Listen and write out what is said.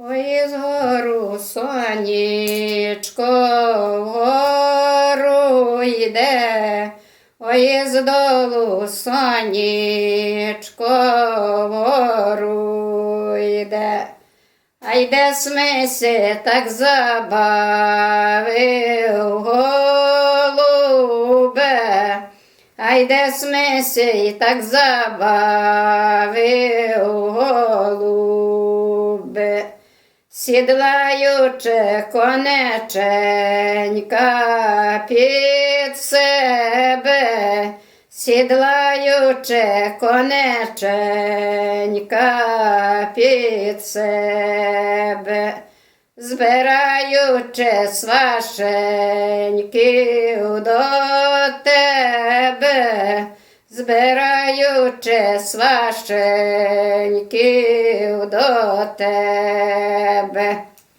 Ой, з гору сонечко вгору йде, ой, з долу сонечко вгору йде. А йде смиси так забавив голубе, а йде смиси так забавив голубе. Сідлаючи конеченька під себе, сідлаючи конеченька під себе, збираючи свашеньків до збираючи свашеньків до тебе.